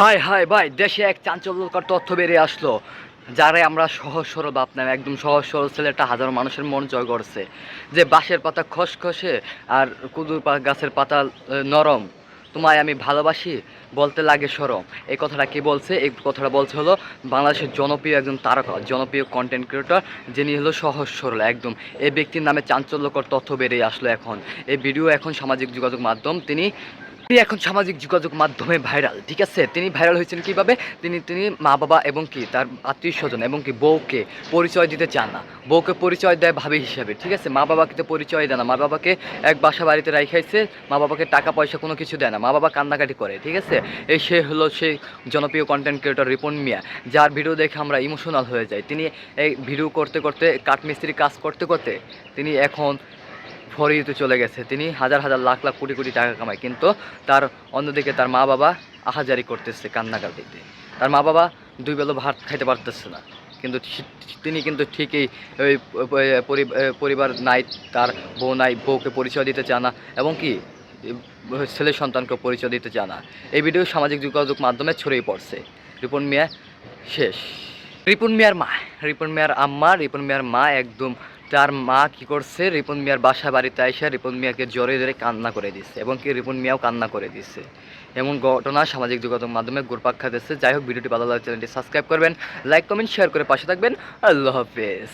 High high ভাই, দেশে এক চাঞ্চল্যকর তথ্য বেরিয়ে আসলো, যারে আমরা সহজ সরল ভাবতাম একদম সহজ সরল ছেলেটা হাজারো মানুষের মন জয় করছে। যে বাঁশের পাতা খসখসে আর কুদুর গাছের পাতা নরম। তোমায় আমি ভালোবাসি বলতে লাগে সরম। এই কথাটা কি বলছে? এই কথাটা বলছে হলো বাংলাদেশের জনপ্রিয় একজন তারকা, জনপ্রিয় কন্টেন্ট ক্রিয়েটর যিনি হলো সহজ সরল, একদম। এই ব্যক্তির নামে চাঞ্চল্যকর তথ্য বেরিয়ে আসলো এখন। এই ভিডিও এখন সামাজিক যোগাযোগ মাধ্যম, তিনি তিনি এখন সামাজিক যোগাযোগ মাধ্যমে ভাইরাল, ঠিক আছে? তিনি ভাইরাল হয়েছেন কীভাবে? তিনি তিনি মা বাবা এবং কি, তার আত্মীয় স্বজন এবং কি বউকে পরিচয় দিতে চান না। বউকে পরিচয় দেয় ভাবি হিসাবে, ঠিক আছে? মা বাবাকে তো পরিচয় দেয় না। মা বাবাকে এক বাসা বাড়িতে রাখাইছে মা বাবাকে টাকা, পয়সা কোনো কিছু দেয় না। মা বাবা কান্নাকাটি করে, ঠিক আছে? এই সে হলো সেই জনপ্রিয় কন্টেন্ট ক্রিয়েটর রিপন মিয়া, যার ভিডিও দেখে আমরা ইমোশনাল হয়ে যাই। তিনি এই ভিডিও করতে করতে কাঠমিস্ত্রি কাজ করতে করতে তিনি এখন ফরিতে চলে গেছে। তিনি হাজার হাজার লাখ লাখ কোটি কোটি টাকা কামায়। কিন্তু তার অন্যদিকে তার মা বাবা আহাজারি করতেছে কান্নাকাটিতে তার মা বাবা দুই বেলা ভাত খাইতে পারতেছে না। কিন্তু তিনি কিন্তু ঠিকই ওই পরিবার নাই, তার বউ নাই, বউকে পরিচয় দিতে চায় না, এবং কি ছেলে সন্তানকে পরিচয় দিতে চায় না। এই ভিডিও সামাজিক যোগাযোগ মাধ্যমে ছড়িয়ে পড়ছে। রিপন মিয়া শেষ। রিপন মিয়ার মা। রিপন মিয়ার আম্মা, রিপন মিয়ার মা একদম, তার মা কি করছে, রিপন মিয়ার বাসা বাড়িতে আসে রিপন মিয়াকে জোরে জোরে কান্না করে দিচ্ছে এবং কি রিপন মিয়াও কান্না করে দিচ্ছে এমন ঘটনা সামাজিক যোগাযোগ মাধ্যমে ঘুরপাক দিচ্ছে যাই হোক, ভিডিওটি ভালো লাগে চ্যানেলটি সাবস্ক্রাইব করবেন, লাইক, কমেন্ট, শেয়ার করে পাশে থাকবেন। আল্লাহ হাফেজ।